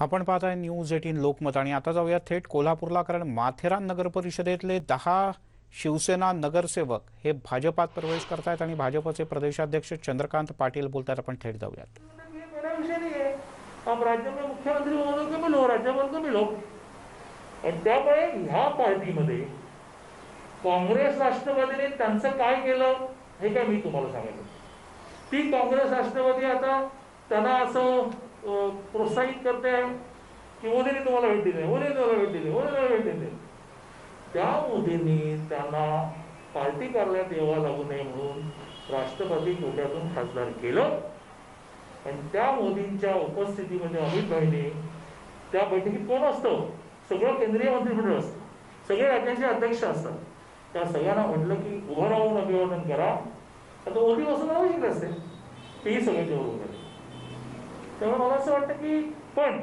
आपण पाहत आहे न्यूज एटीन लोकमत आणि आता जाऊया थेट कोल्हापूरला कारण माथेरान नगर परिषदेतले दहा शिवसेना नगरसेवक हे भाजपात प्रवेश करतायत आणि भाजपचे प्रदेशाध्यक्ष चंद्रकांत पाटील बोलतात आपण थेट जाऊयात. आप राज्य में मुख्यमंत्री महोदय को मिलो राज्यपाल को मिलो आणि त्यामुळे ह्या पार्टीमध्ये काँग्रेस राष्ट्रवादीने त्यांचं काय केलं हे काय मी तुम्हाला सांगितलं ती काँग्रेस राष्ट्रवादी आता त्यांना असं प्रोत्साहित करते आहे की ओदेने तुम्हाला भेट दिली ओदेने तुम्हाला भेट दिली तुम्हाला भेट दिली त्या मोदींनी त्यांना पार्टी कार्यालयात यावा लागू नये म्हणून राष्ट्रपती कोट्यातून खासदार केलं. आणि त्या मोदींच्या उपस्थितीमध्ये अमित भाईने त्या बैठकीत कोण असतं? सगळं केंद्रीय मंत्रिमंडळ असतं. सगळे राज्यांचे अध्यक्ष असतात. त्या सगळ्यांना म्हटलं की उभं राहून अभिवादन करा. आता ओली बसून आवश्यक असते. तेही सगळे तेवढं त्यामुळे मला असं वाटतं की पण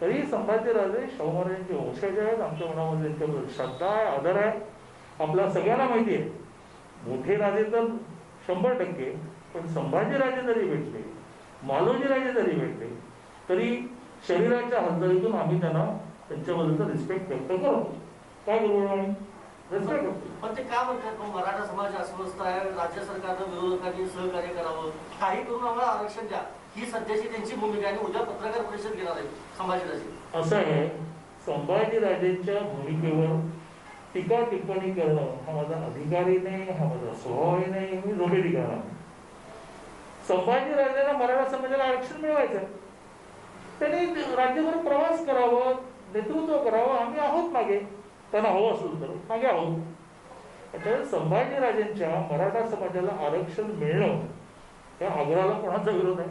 तरी संभाजीराजे शाहू महाराजांचे वंशज आहेत आमच्या मनामध्ये त्यांच्याबद्दल श्रद्धा आहे आदर आहे. आपल्या सगळ्यांना माहिती आहे. मोठे राजे तर शंभर टक्के पण संभाजीराजे जरी भेटले मालोजीराजे जरी भेटले तरी शरीराच्या हालचालीतून आम्ही त्यांना त्यांच्याबद्दलचा रिस्पेक्ट व्यक्त करतो. काय करू आम्ही पण ते का म्हणतात? मराठा समाज अस्वस्थ आहे राज्य सरकारनं विरोधकांनी सहकार्य करावं. काही करून आम्हाला आरक्षण द्या. ही सध्याची त्यांची भूमिका आणि उद्या पत्रकार परिषद घेणार आहे संभाजीराजे. असं आहे संभाजीराजेंच्या भूमिकेवर टीका टिप्पणी करणं हा माझा अधिकारही नाही हा माझा स्वभावही नाही मी जोबेली करणार संभाजीराजेला मराठा समाजाला आरक्षण मिळवायचं त्यांनी राज्यभर प्रवास करावं नेतृत्व करावं आम्ही आहोत मागे. त्यांना हवं असेल तर मागे आहोत. त्यामुळे संभाजीराजेंच्या मराठा समाजाला आरक्षण मिळणं या आग्रहाला कोणाचा विरोध आहे?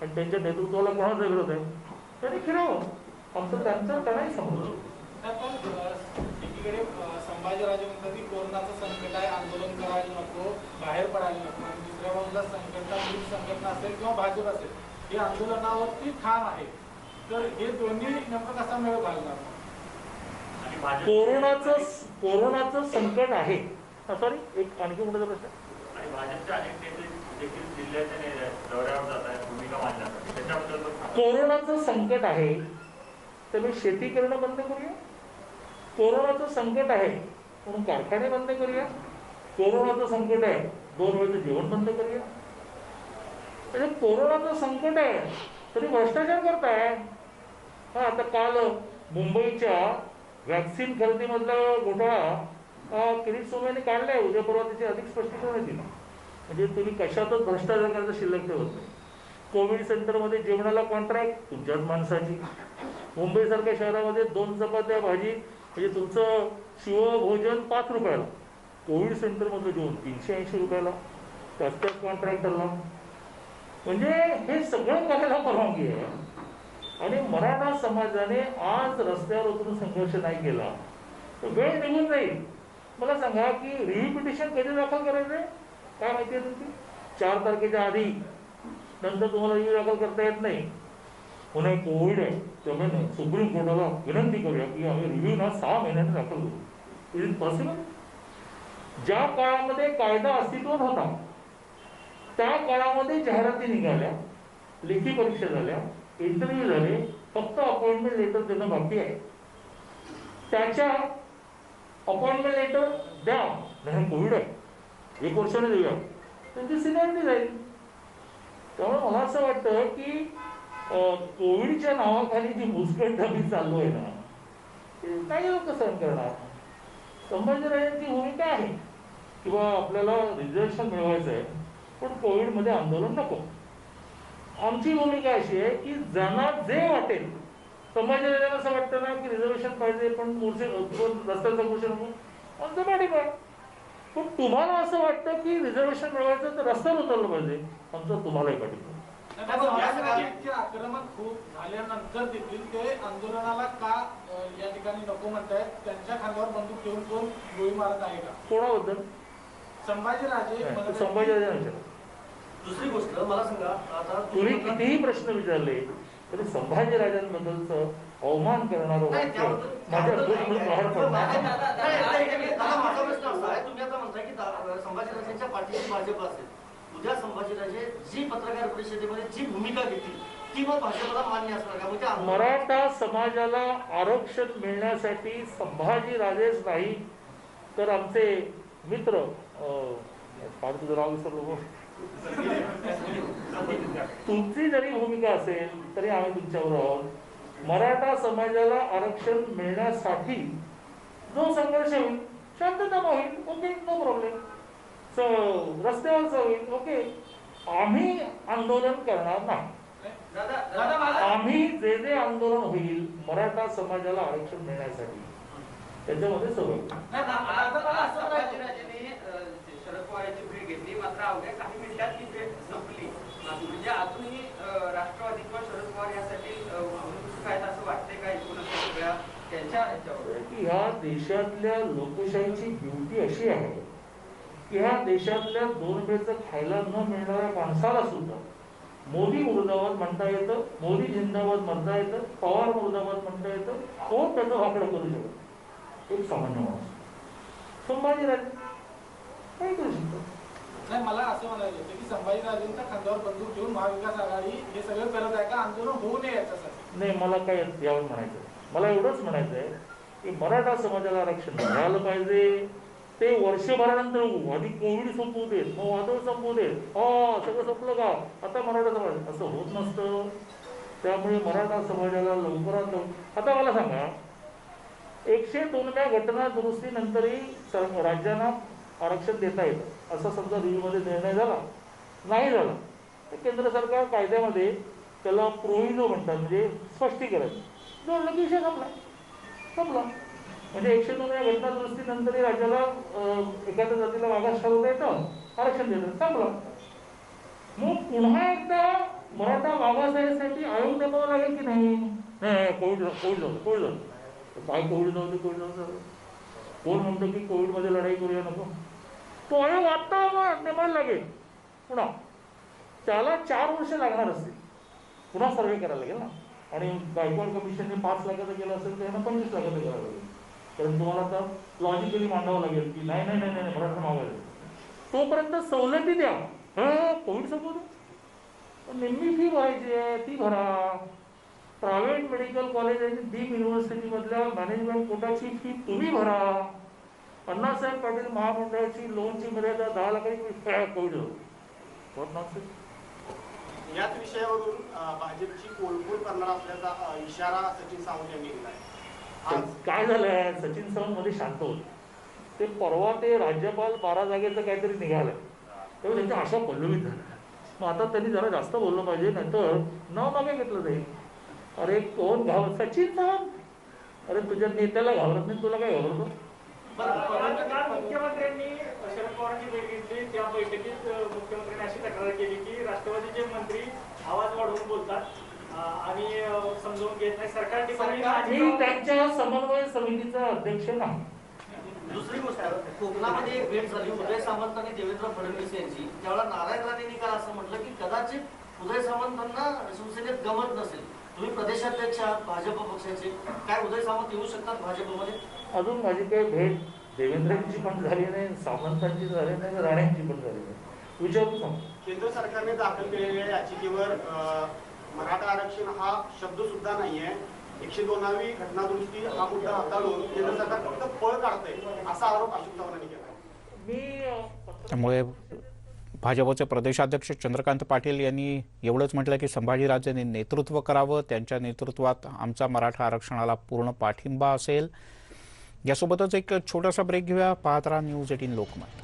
आणि त्यांच्या नेतृत्वाला कोणाचा विरोध आहे? त्यांनी फिरावं. आमचं त्यांचं त्यांनाही समजलं पण एकीकडे संभाजीराजे म्हणतात की कोरोनाचं संकट आहे आंदोलन करायला नको बाहेर पडायला नको. आणि दुसऱ्या बाजूला संघटना संघटना असेल किंवा भाजप असेल हे आंदोलनावरती ठाम आहे. तर हे दोन्ही नेमकं कसा मेळ घालणार? कोरोनाचं कोरोनाचं संकट आहे. सॉरी एक आणखी मोठा प्रश्न. कोरोनाचं संकट आहे. तर मी शेती करणं बंद करूया? कोरोनाचं संकट आहे म्हणून कारखाने बंद करूया? कोरोनाचं संकट आहे दोन वेळचं जेवण बंद करूया? म्हणजे कोरोनाचं संकट आहे तरी भ्रष्टाचार करताय. हा आता काल मुंबईच्या व्हॅक्सिन खरेदीमधला घोटाळा हा किरीट काढला काढलाय. उद्या परवा त्याची अधिक स्पष्टीकरण दिलं म्हणजे तुम्ही कशातच भ्रष्टाचार करायचं शिल्लक ठेवत नाही. कोविड सेंटरमध्ये जेवणाला कॉन्ट्रॅक्ट तुमच्याच माणसाची. मुंबईसारख्या शहरामध्ये दोन चपात्या भाजी म्हणजे तुमचं शिवभोजन पाच रुपयाला. कोविड सेंटरमधलं जेवण तीनशे ऐंशी रुपयाला. त्याच त्याच कॉन्ट्रॅक्टरला म्हणजे हे सगळं करायला परवानगी आहे. आणि मराठा समाजाने आज रस्त्यावर उतरून संघर्ष नाही केला. तर वेळ निघून जाईल. मला सांगा की रिपिटिशन कधी दाखल करायचंय? काय माहिती आहे तुमची? चार तारखेच्या आधी. नंतर तुम्हाला रिव्ह्यू दाखल करता येत नाही. पुन्हा एक कोविड आहे. त्यामुळे सुप्रीम कोर्टाला विनंती करूया की आम्ही रिव्ह्यू ना सहा महिन्याने दाखल करू. इज पॉसिबल ज्या काळामध्ये कायदा अस्तित्वात होता त्या काळामध्ये जाहिराती निघाल्या लेखी परीक्षा झाल्या इंटरव्ह्यू झाले फक्त अपॉइंटमेंट लेटर देणं बाकी आहे. त्याच्या अपॉइंटमेंट लेटर द्या. नाही कोविड आहे. एक वर्षाने देऊया. त्यांची सिनियरिटी जाईल त्यामुळे मला असं वाटतं की कोविडच्या नावाखाली जी मुस्कटदाबी चालू आहे ना ते काही लोक सहन करणार संभाजीराजांची भूमिका आहे. किंवा आपल्याला रिझर्वेशन मिळवायचं आहे. पण कोविडमध्ये आंदोलन नको. आमची भूमिका अशी आहे की ज्यांना जे वाटेल संभाजीराजांना असं वाटतं ना की रिझर्वेशन पाहिजे पण मोर्चे रस्त्याचा आमचं पाठिंबा आहे. पण तुम्हाला असं वाटतं की रिझर्वेशन मिळवायचं तर रस्त्यावर उतरलं पाहिजे आमचं तुम्हालाही पाठिंबा संभाजीराजे आक्रमक खूप झाल्यानंतर देखील ते आंदोलनाला का या ठिकाणी नको म्हणतायत? त्यांच्या खांद्यावर बंदूक ठेवून कोण गोळी मारत आहे का? कोणाबद्दल? संभाजीराजे संभाजीराजांच्या दुसरी गोष्ट मला सांगा आता तुम्ही कितीही प्रश्न विचारले तरी संभाजीराजांबद्दलचं अवमान करणारं वाक्य माझ्या माझा- प्रश्न असा आहे, तुम्ही आता म्हणताय की संभाजीराजेंच्या पाठीशी भाजप असेल. उद्या संभाजीराजे जी पत्रकार परिषदेमध्ये जी भूमिका घेतील की मग भाजपला मान्य असणार का? ते आंदोलन- मराठा समाजाला आरक्षण मिळण्यासाठी संभाजी राजेच नाही तर आमचे मित्र फार तुझं नाव विसरलो. तुमची जरी भूमिका असेल तरी आम्ही तुमच्यावर आहोत. मराठा समाजाला आरक्षण मिळण्यासाठी जो संघर्ष होईल शांततामा होईल ओके नो प्रॉब्लेम रस्त्यावरचं होईल ओके. आम्ही आंदोलन करणार नाही. आम्ही जे जे आंदोलन होईल मराठा समाजाला आरक्षण मिळण्यासाठी. त्याच्यामध्ये अ, शरद पवार यांची भेट घेतली. मात्र अवघ्या काही मिनिटात म्हणजे अजूनही राष्ट्रवादी किंवा शरद पवार यासाठी अ, उत्सुक आहेत असं वाटतंय का एकूणच सगळ्या त्यांच्या ह्याच्यावर की ह्या देशातल्या लोकशाहीची ब्युटी अशी आहे की ह्या देशातल्या दोन वेळचं खायला न मिळणाऱ्या माणसाला सुद्धा मोदी मुर्दाबाद म्हणता येतं मोदी जिंदाबाद म्हणता येतं पवार मुर्दाबाद म्हणता येतं कोण त्याचं वाकडं करू शकत? एक सामान्य माणूस. संभाजीराजे. काय करू शकतो नाही मला असं म्हणायचं होतं की संभाजीराजेंच्या खांद्यावर बंदूक घेऊन महाविकास आघाडी हे सगळं करत आहे का? आंदोलन होऊ नये याच्यासाठी. नाही मला काय यावर म्हणायचं? मला एवढंच म्हणायचं आहे की मराठा समाजाला आरक्षण मिळालं पाहिजे. ते वर्षभरानंतर आधी कोविड संपवू देत मग वादळ संपवू देत. हा सगळं संपलं का? आता मराठा समाज असं होत नसतं. त्यामुळे मराठा समाजाला लवकरात लवकर आता मला सांगा एकशे दोनव्या घटना दुरुस्तीनंतरही सर राज्यांना आरक्षण देता येतं. असा समजा रिव्ह्यूमध्ये निर्णय झाला. नाही झाला. तर केंद्र सरकार कायद्यामध्ये त्याला प्रोव्हिजो म्हणतात म्हणजे स्पष्टीकरण. जोडलं की विषय संपला. संपला. म्हणजे एकशे दोनव्या घटना दुरुस्तीनंतरही राज्याला एखाद्या जातीला मागास ठरवता येतं. आरक्षण देतं संपलं. मग पुन्हा एकदा मराठा मागासासाठी आयोग नेमावा लागेल की नाही? नाही कोविड कोविड झालं कोविड झालं. काय कोविड नव्हतं कोविड नव्हतं कोण म्हणतो की कोविडमध्ये लढाई करूया नको? तो आयोग आत्ता नेमायला लागेल पुन्हा त्याला चार वर्ष लागणार असतील. पुन्हा सर्वे करायला लागेल ना. आणि गायकवाड कमिशनने पाच लाखाचं केलं असेल तर यांना पंचवीस लाखाचं करावं लागेल. कारण तुम्हाला आता लॉजिकली मांडावं लागेल की नाही नाही नाही नाही मराठा मागायला तोपर्यंत सवलती द्या. हा कोविड संपवतो निम्मी फी भरायची आहे ती भरा. प्रायव्हेट मेडिकल कॉलेज आणि डीम युनिव्हर्सिटीमधल्या मॅनेजमेंट कोटाची फी तुम्ही भरा. अण्णासाहेब पाटील महामंडळाची लोनची मर्यादा दहा लाखाची What nonsense? याच विषयावरून भाजपची कोलपूर करणार असल्याचा इशारा सचिन सावंत यांनी आज काय झालंय सचिन सावंत मध्ये शांत होते. ते परवा ते राज्यपाल बारा जागेचं काहीतरी निघालं. तेव्हा त्यांच्या आशा पल्लवित झाल्या. मग आता त्यांनी जरा जास्त बोललं पाहिजे नाहीतर नाव मागे घेतलं जाईल. अरे कोण? घाव सचिन सावंत! अरे तुझ्या नेत्याला घाबरत नाही तुला काय घाबरतो? मुख्यमंत्र्यांनी शरद पवारांची भेट घेतली. त्या बैठकीत मुख्यमंत्र्यांनी अशी तक्रार केली की राष्ट्रवादीचे मंत्री आवाज वाढवून बोलतात आणि अ, समजावून घेत नाही. सरकार मी त्यांच्या समन्वय समितीचा अध्यक्ष नाही. दुसरी गोष्ट कोकणामध्ये एक भेट झाली उदय सामंत आणि देवेंद्र फडणवीस यांची. त्यावेळेला नारायण राणेंनी काल असं म्हटलं की कदाचित उदय सामंतांना शिवसेनेत गमत नसेल. तुम्ही प्रदेशाध्यक्ष आहात भाजप पक्षाचे. काय उदय सामंत येऊ शकतात भाजपमध्ये? अजून माझी काही भेट देवेंद्रांची पण झाली नाही सामंतांची झाली नाही राणेंची पण झाली नाही. विचारू सांग. केंद्र सरकारने दाखल केलेल्या याचिकेवर मराठा आरक्षण हा शब्द सुद्धा नाहीये. एकशे दोनावी घटना दुरुस्ती हा मुद्दा हाताळून केंद्र सरकार फक्त पळ काढतंय असा आरोप अशोक चव्हाणांनी केला मी त्यामुळे भाजपचे प्रदेशाध्यक्ष चंद्रकांत पाटील यांनी एवढंच म्हटलं की संभाजीराजेंनी नेतृत्व करावं त्यांच्या नेतृत्वात आमचा मराठा आरक्षणाला पूर्ण पाठिंबा असेल. यासोबतच एक छोटासा ब्रेक घेऊया. पाहत राहा न्यूज एटीन लोकमत.